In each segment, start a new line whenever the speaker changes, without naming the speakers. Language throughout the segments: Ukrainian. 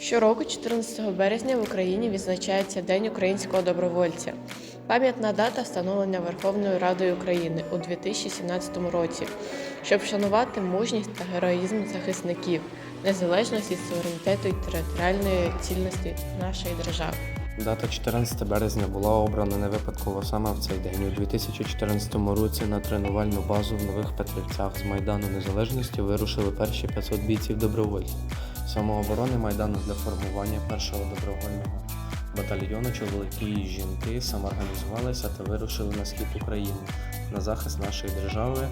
Щороку, 14 березня, в Україні відзначається День українського добровольця. Пам'ятна дата встановлена Верховною Радою України у 2017 році, щоб вшанувати мужність та героїзм захисників, незалежності, суверенітету і територіальної цільності нашої держави.
Дата 14 березня була обрана не випадково саме в цей день. У 2014 році на тренувальну базу в Нових Петрівцях з Майдану Незалежності вирушили перші 500 бійців добровольців самооборони Майдану для формування першого добровольного батальйону. Чоловіки і жінки самоорганізувалися та вирушили на схід України на захист нашої держави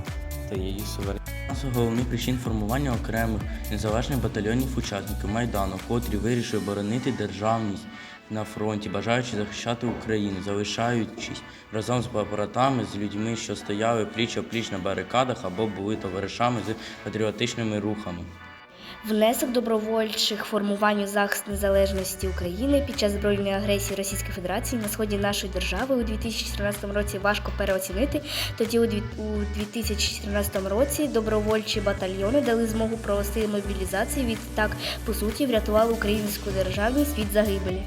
та її суверенітету.
З головних причин формування окремих незалежних батальйонів учасників Майдану, котрі вирішили боронити державність на фронті, бажаючи захищати Україну, залишаючись разом з братами, з людьми, що стояли пліч опліч на барикадах або були товаришами з патріотичними рухами.
Внесок добровольчих формувань захист незалежності України під час збройної агресії Російської Федерації на сході нашої держави у 2014 році важко переоцінити. Тоді у 2014 році добровольчі батальйони дали змогу провести мобілізацію. Відтак, по суті, врятували українську державність від загибелі.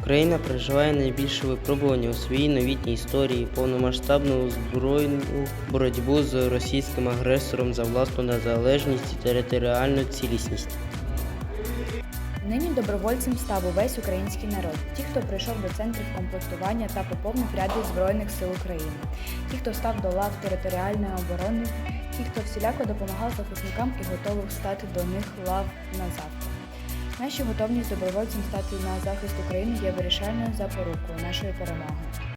Україна переживає найбільше випробування у своїй новітній історії, повномасштабну збройну боротьбу з російським агресором за власну незалежність і територіальну цілісність.
Нині добровольцем став увесь український народ, ті, хто прийшов до центрів комплектування та поповнив ряди Збройних сил України, ті, хто став до лав територіальної оборони, ті, хто всіляко допомагав захисникам і готовий стати до них лав на завтра. Наша готовність добровольцем стати на захист України є вирішальною запорукою нашої перемоги.